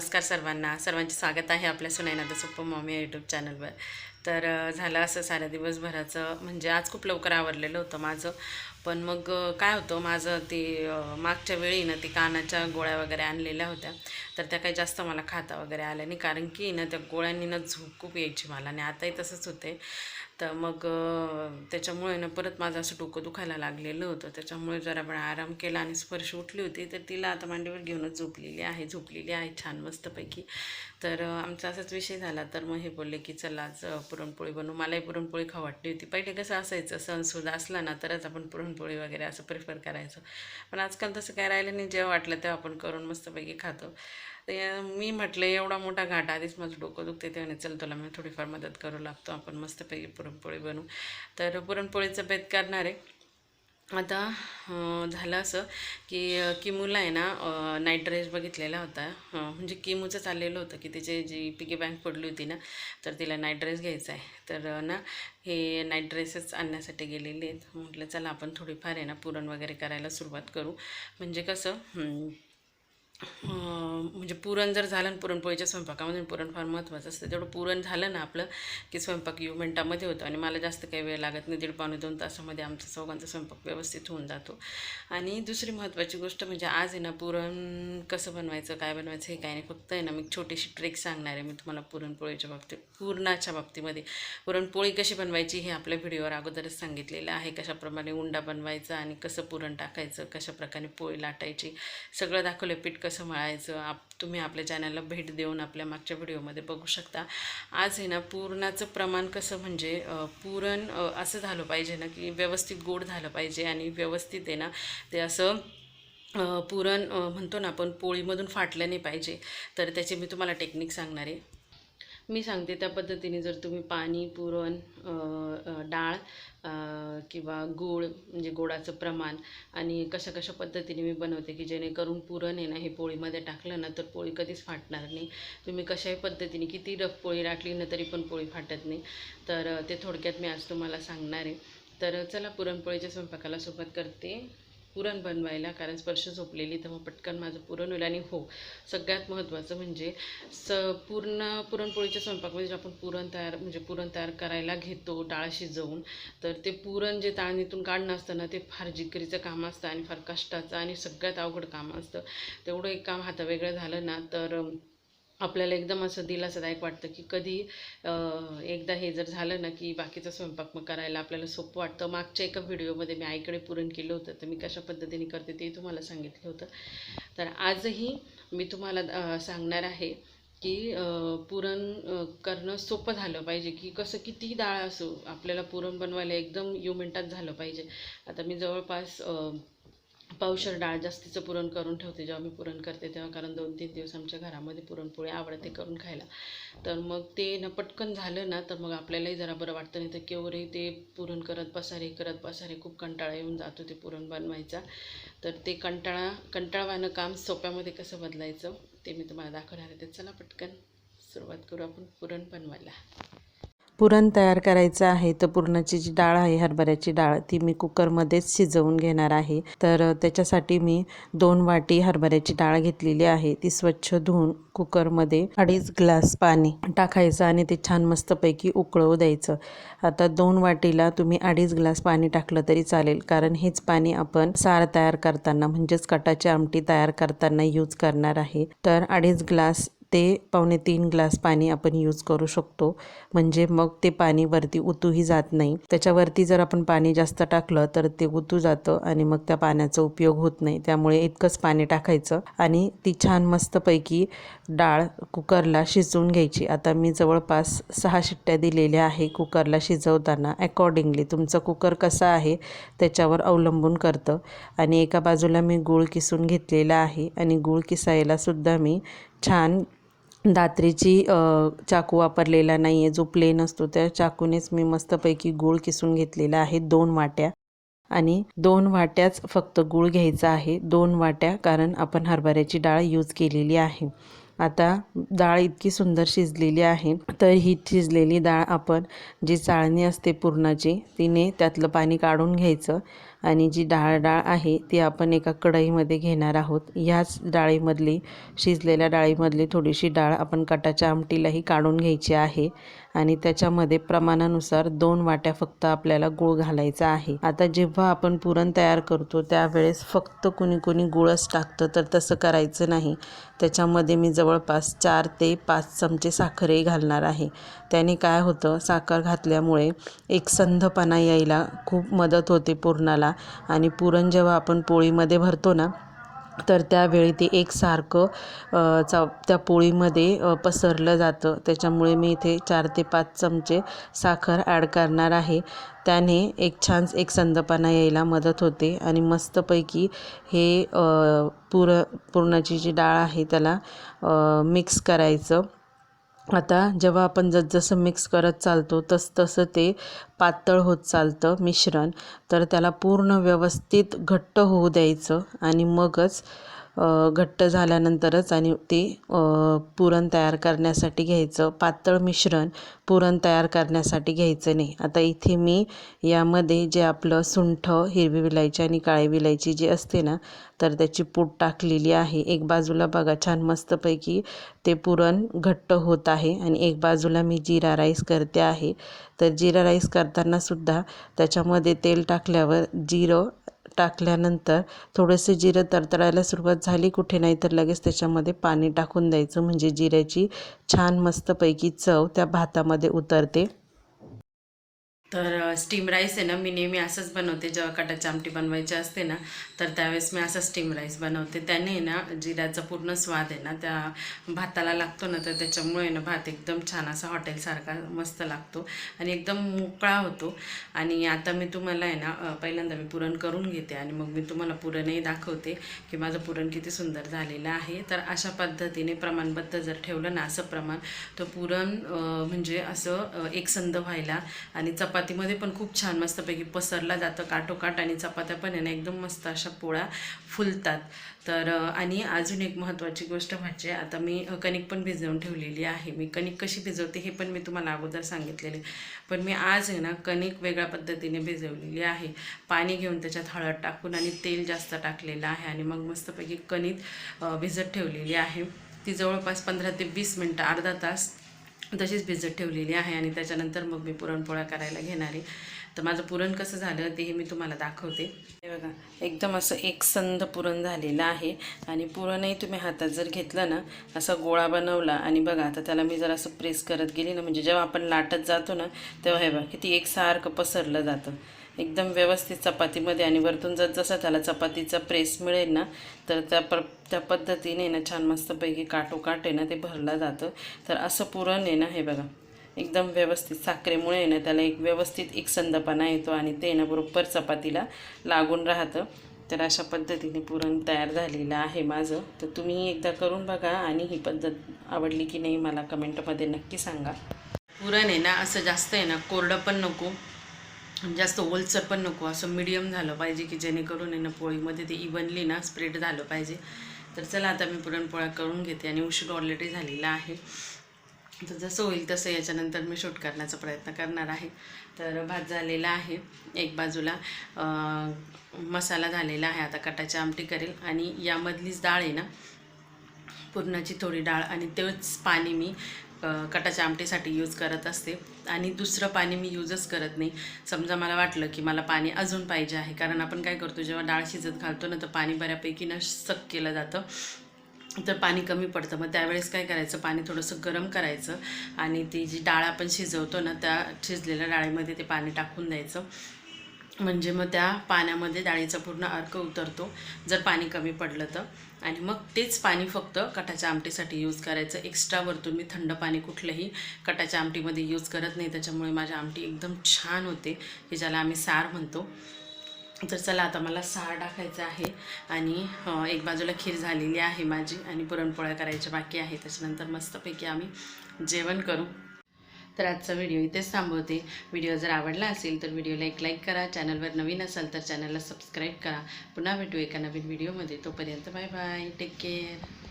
नमस्कार सर्वांना. सर्वांचे स्वागत आहे आपल्या सुनैनादा सुप्पा मॉमी या यूट्यूब चॅनलवर तर झालं असं साऱ्या दिवसभराचं. म्हणजे आज खूप लवकर आवरलेलं होतं माझं. पण मग काय होतं माझं ते मागच्या वेळी ना ती कानाच्या गोळ्या वगैरे आणलेल्या होत्या. तर त्या काही जास्त मला खाता वगैरे आल्या नाही. कारण की ना त्या गोळ्यांनी ना झोप खूप यायची मला आणि आताही तसंच होते तर मग त्याच्यामुळे ना परत माझं असं डोकं दुखायला लागलेलं होतं. त्याच्यामुळे जरा पण आराम केला आणि स्पर्श उठली होती. तर तिला आता मांडीवर घेऊनच झोपलेली आहे झोपलेली आहे छान मस्तपैकी. तर आमचा असाच विषय झाला. तर मग हे बोलले की चला आज पुरणपोळी बनवू. मलाही पुरणपोळी खाऊ वाटली होती. पहिले कसं असायचं सणसुद्धा असला ना तरच आपण पुरणपोळी वगैरे असं प्रिफर करायचो. पण आजकाल तसं काय राहिलं नाही. जेव्हा वाटलं तेव्हा आपण करून मस्तपैकी खातो. तर मी म्हटलं एवढा मोठा घाट आधीच माझं डोकं दुखते ते चल तुला मी थोडीफार मदत करू लागतो. आपण मस्तपैकी पुरणपोळी बनवू. तर पुरणपोळीचं बेत करणार आहे आता झालं असं की किमूला आहे ना नाईट ड्रेस बघितलेला होता. म्हणजे किमूचं चाललेलं होतं की तिची जी पिगी बँक पडली होती ना तर तिला नाईट ड्रेस घ्यायचा आहे. तर ना हे नाईट ड्रेसच आणण्यासाठी गेलेले आहेत. म्हटलं चला आपण थोडीफार आहे ना पुरण वगैरे करायला सुरुवात करू. म्हणजे कसं म्हणजे पुरण जर झालं ना पुरणपोळीच्या स्वयंपाकामध्ये पुरण फार महत्त्वाचं असतं. तेवढं पुरण झालं ना आपलं की स्वयंपाक यू मिनटामध्ये होतो. आणि मला जास्त काही वेळ लागत नाही. दीड पावणे दोन तासामध्ये आमचा चौघांचा स्वयंपाक व्यवस्थित होऊन जातो. आणि दुसरी महत्त्वाची गोष्ट म्हणजे आज आहे ना पुरण कसं बनवायचं काय बनवायचं हे काय नाही. फक्त आहे ना मी छोटीशी ट्रिक सांगणार आहे मी तुम्हाला पुरणपोळीच्या बाबतीत पुरणाच्या बाबतीमध्ये. पुरणपोळी कशी बनवायची हे आपल्या व्हिडिओवर अगोदरच सांगितलेलं आहे. कशाप्रमाणे उंडा बनवायचा आणि कसं पुरण टाकायचं कशाप्रकारे पोळी लाटायची सगळं दाखवलं पीठ कसं कसं मळायचं आप तुम्ही आपल्या चॅनलला भेट देऊन आपल्या मागच्या व्हिडिओमध्ये बघू शकता. आज आहे ना पुरणाचं प्रमाण कसं म्हणजे पुरण असं झालं पाहिजे ना की व्यवस्थित गोड झालं पाहिजे आणि व्यवस्थित आहे ना ते असं पुरण म्हणतो ना आपण पोळीमधून फाटलं नाही पाहिजे. तर त्याची मी तुम्हाला टेक्निक सांगणार आहे. मी सांगते त्या पद्धतीने जर तुम्ही पाणी पुरण डाळ किंवा गूळ म्हणजे गोडाचं प्रमाण आणि कशा कशा पद्धतीने मी बनवते की जेणेकरून पुरण आहे ना हे पोळीमध्ये टाकलं ना तर पोळी कधीच फाटणार नाही. तुम्ही कशाही पद्धतीने किती रफ पोळी टाकली ना तरी पण पोळी फाटत नाही. तर ते थोडक्यात मी आज तुम्हाला सांगणार आहे. तर चला पुरणपोळीच्या स्वयंपाकाला सुरुवात करते. पुरण बनवायला कारण स्पर्श झोपलेली तेव्हा पटकन माझं पुरण होईल. आणि हो सगळ्यात महत्त्वाचं म्हणजे स पूर्ण पुरणपोळीच्या स्वयंपाकमध्ये जे आपण पुरण तयार म्हणजे पुरण तयार करायला घेतो डाळ शिजवून तर ते पुरण जे ताळणीतून काढणं असतं ना ते फार जिकरीचं काम असतं आणि फार कष्टाचं आणि सगळ्यात अवघड काम असतं. तेवढं एक काम हातावेगळं झालं ना तर आपल्याला एकदम असं दिलासादायक वाटतं की कधी एकदा हे जर झालं ना की बाकीचा स्वयंपाक मग करायला आपल्याला सोपं वाटतं. मागच्या एका व्हिडिओमध्ये मी आईकडे पुरण केलं होतं तर मी कशा पद्धतीने करते ते तुम्हाला सांगितलं होतं. तर आजही मी तुम्हाला सांगणार आहे की पुरण करणं सोपं झालं पाहिजे की कसं किती डाळ असो आपल्याला पुरण बनवायला एकदम यू मिनटात झालं पाहिजे. आता मी जवळपास पावशर डाळ जास्तीचं पुरण करून ठेवते जेव्हा मी पुरण करते तेव्हा कारण दोन तीन दिवस आमच्या घरामध्ये पुरणपोळी आवडते करून खायला. तर मग ते न पटकन झालं ना तर मग आपल्यालाही जरा बरं वाटतं नाही तर केवढे ते पुरण करत पसारे करत पसारे खूप कंटाळा येऊन जातो ते पुरण बनवायचा. तर ते कंटाळा कंटाळवानं काम सोप्यामध्ये कसं बदलायचं ते मी तुम्हाला दाखवणार आहे. तर चला पटकन सुरुवात करू आपण पुरण बनवायला. पुरण तयार करायचं आहे. तर पुरणाची जी डाळ आहे हरभऱ्याची डाळ ती मी कुकरमध्येच शिजवून घेणार आहे. तर त्याच्यासाठी मी दोन वाटी हरभऱ्याची डाळ घेतलेली आहे. ती स्वच्छ धुवून कुकरमध्ये अडीच ग्लास पाणी टाकायचं आणि ते छान मस्तपैकी उकळवू द्यायचं. आता दोन वाटीला तुम्ही अडीच ग्लास पाणी टाकलं तरी चालेल. कारण हेच पाणी आपण सार तयार करताना म्हणजेच कटाची आमटी तयार करताना यूज करणार आहे. तर अडीच ग्लास ते पावणे तीन ग्लास पाणी आपण यूज करू शकतो. म्हणजे मग ते पाणी वरती उतूही जात नाही. त्याच्यावरती जर आपण पाणी जास्त टाकलं तर ते उतू जातं आणि मग त्या पाण्याचा उपयोग होत नाही. त्यामुळे इतकंच पाणी टाकायचं आणि ती छान मस्तपैकी डाळ कुकरला शिजवून घ्यायची. आता मी जवळपास सहा शिट्ट्या दिलेल्या आहे कुकरला शिजवताना. अकॉर्डिंगली तुमचं कुकर कसं आहे त्याच्यावर अवलंबून करतं. आणि एका बाजूला मी गूळ किसून घेतलेला आहे आणि गूळ किसायला सुद्धा मी छान दात्रीची चाकू वापरलेला नाही आहे जो प्लेन असतो त्या चाकूनेच मी मस्तपैकी गूळ किसून घेतलेला आहे दोन वाट्या. आणि दोन वाट्याच फक्त गूळ घ्यायचा आहे दोन वाट्या कारण आपण हरभऱ्याची डाळ यूज केलेली आहे. आता डाळ इतकी सुंदर शिजलेली आहे तर ही शिजलेली डाळ आपण जी चाळणी असते पुरणाची तिने त्यातलं पाणी काढून घ्यायचं आणि जी डाळ डाळ आहे ती आपण एका कढईमध्ये घेणार आहोत. ह्याच डाळीमधली शिजलेल्या डाळीमधली थोडीशी डाळ आपण कटाच्या आमटीलाही काढून घ्यायची आहे. आणि त्याच्यामध्ये प्रमाणानुसार दोन वाट्या फक्त आपल्याला गूळ घालायचा आहे. आता जेव्हा आपण पुरण तयार करतो त्यावेळेस फक्त कुणी कुणी गुळच टाकतं तर तसं करायचं नाही. त्याच्यामध्ये मी जवळपास चार ते पाच चमचे साखरही घालणार आहे. त्याने काय होतं साखर घातल्यामुळे एक संधपणा यायला खूप मदत होते पुरणाला. आणि पुरण जेव्हा आपण पोळीमध्ये भरतो ना तर त्यावेळी ते एकसारखं चा त्या पोळीमध्ये पसरलं जातं. त्याच्यामुळे मी इथे चार ते पाच चमचे साखर ॲड करणार आहे. त्याने एक छान एक संदपणा यायला मदत होते आणि मस्तपैकी हे पुर पुरणाची जी डाळ आहे त्याला मिक्स करायचं. आता जेव्हा आपण जसजसं मिक्स करत चालतो तस तसं ते पातळ होत चालतं मिश्रण. तर त्याला पूर्ण व्यवस्थित घट्ट होऊ द्यायचं आणि मगच घट्ट झाल्यानंतरच आणि ते पुरण तयार करण्यासाठी घ्यायचं. पातळ मिश्रण पुरण तयार करण्यासाठी घ्यायचं नाही. आता इथे मी यामध्ये जे आपलं सुंठ हिरवी विलायची आणि काळी विलायची जी असते ना तर त्याची पूड टाकलेली आहे. एक बाजूला बघा छान मस्तपैकी ते पुरण घट्ट होत आहे आणि एक बाजूला मी जिरा राईस करते आहे. तर जिरा राईस करतानासुद्धा त्याच्यामध्ये तेल टाकल्यावर जिरं टाकल्यानंतर थोडंसं जिरं तडतडायला सुरुवात झाली कुठे नाही तर लगेच त्याच्यामध्ये पाणी टाकून द्यायचं. म्हणजे जिऱ्याची छान मस्तपैकी चव त्या भातामध्ये उतरते. तर स्टीम राईस आहे ना मी नेहमी असंच बनवते. जेव्हा काटाची आमटी बनवायची असते ना तर त्यावेळेस मी असं स्टीम राईस बनवते. त्याने आहे ना जिऱ्याचा पूर्ण स्वाद आहे ना त्या भाताला लागतो ना तर त्याच्यामुळे ना भात एकदम छान असा हॉटेलसारखा मस्त लागतो आणि एकदम मोकळा होतो. आणि आता मी तुम्हाला आहे ना पहिल्यांदा मी पुरण करून घेते आणि मग मी तुम्हाला पुरणही दाखवते की माझं पुरण किती सुंदर झालेलं आहे. तर अशा पद्धतीने प्रमाणबद्ध जर ठेवलं ना असं प्रमाण तर पुरण म्हणजे असं एकसंध व्हायला आणि चपातीमध्ये पण खूप छान मस्तपैकी पसरला जातं. काटोकाट आणि चपात्या पण आहे ना एकदम मस्त अशा पोळ्या फुलतात. तर आणि अजून एक महत्त्वाची गोष्ट म्हणजे आता मी कणिक पण भिजवून ठेवलेली आहे. मी कणिक कशी भिजवते हे पण मी तुम्हाला अगोदर सांगितलेले पण मी आज आहे ना कणिक वेगळ्या पद्धतीने भिजवलेली आहे. पाणी घेऊन त्याच्यात हळद टाकून आणि तेल जास्त टाकलेलं आहे आणि मग मस्तपैकी कणिक भिजत ठेवलेली आहे. ती जवळपास पंधरा ते वीस मिनटं अर्धा तास तशीच भिजत ठेवलेली आहे आणि त्याच्यानंतर मग मी पुरणपोळ्या करायला घेणार आहे. तर माझं पुरण कसं झालं ते मी तुम्हाला दाखवते. हे बघा एकदम असं एकसंध पुरण झालेलं आहे आणि पुरणही तुम्ही हातात जर घेतलं ना असा गोळा बनवला आणि बघा आता त्याला मी जर असं प्रेस करत गेली ना म्हणजे जेव्हा आपण लाटत जातो ना तेव्हा हे बघा किती एकसारखं पसरलं जातं. एकदम व्यवस्थित चपातीमध्ये आणि वरतून जर जसं त्याला चपातीचा प्रेस मिळेल ना तर त्या प्र त्या पद्धतीने ना छान मस्तपैकी काटोकाट आहे ना ते भरलं जातं. तर असं पुरण आहे ना हे बघा एकदम व्यवस्थित साखरेमुळे आहे ना त्याला एक व्यवस्थित एक संदपणा येतो आणि ते ना बरोबर चपातीला लागून राहतं. तर अशा पद्धतीने पुरण तयार झालेलं आहे माझं. तर तुम्ही एकदा करून बघा आणि ही पद्धत आवडली की नाही मला कमेंटमध्ये नक्की सांगा. पुरण आहे ना असं जास्त आहे ना कोरडं पण नको. जास्त ओलसर पण नको असं मिडियम झालं पाहिजे की जेणेकरून आहे ना पोळीमध्ये ते इव्हनली ना स्प्रेड झालं पाहिजे. तर चला आता मी पुरणपोळ्या करून घेते आणि उशीर ऑलरेडी झालेला आहे. तर जसं होईल तसं याच्यानंतर मी शूट करण्याचा प्रयत्न करणार आहे. तर भात झालेला आहे एक बाजूला. मसाला झालेला आहे आता कटाची आमटी करेल. आणि यामधलीच डाळ आहे ना पुरणाची थोडी डाळ आणि तेच पाणी मी कटाच्या आमटीसाठी यूज करत असते. आणि दुसरं पाणी मी यूजच करत नाही. समजा मला वाटलं की मला पाणी अजून पाहिजे आहे. कारण आपण काय करतो जेव्हा डाळ शिजत घालतो ना तर पाणी बऱ्यापैकी ना सक केलं जातं. तर पाणी कमी पडतं. मग त्यावेळेस काय करायचं? पाणी थोडंसं गरम करायचं. आणि ती जी डाळ आपण शिजवतो ना त्या शिजलेल्या डाळीमध्ये ते पाणी टाकून द्यायचं. म्हणजे मग त्या पाण्यामध्ये डाळीचा पूर्ण अर्क उतरतो जर पाणी कमी पडलं तर. आणि मग तेच पाणी फक्त कटाच्या आमटीसाठी यूज करायचं. एक्स्ट्रा वरतून मी थंड पाणी कुठलंही कटाच्या आमटीमध्ये यूज करत नाही. त्याच्यामुळे माझी आमटी एकदम छान होते की ज्याला आम्ही सार म्हणतो. तर चला आता मला सार टाकायचं आहे. आणि एक बाजूला खीर झालेली आहे माझी आणि पुरणपोळ्या करायच्या बाकी आहे. त्याच्यानंतर मस्तपैकी आम्ही जेवण करू. तर आजचा व्हिडिओ इथेच थांबवते. व्हिडिओ जर आवडला असेल तर व्हिडिओला एक लाईक करा. चॅनलवर नवीन असाल तर चॅनलला सबस्क्राईब करा. पुन्हा भेटू एका नवीन व्हिडिओमध्ये तोपर्यंत बाय बाय टेक केअर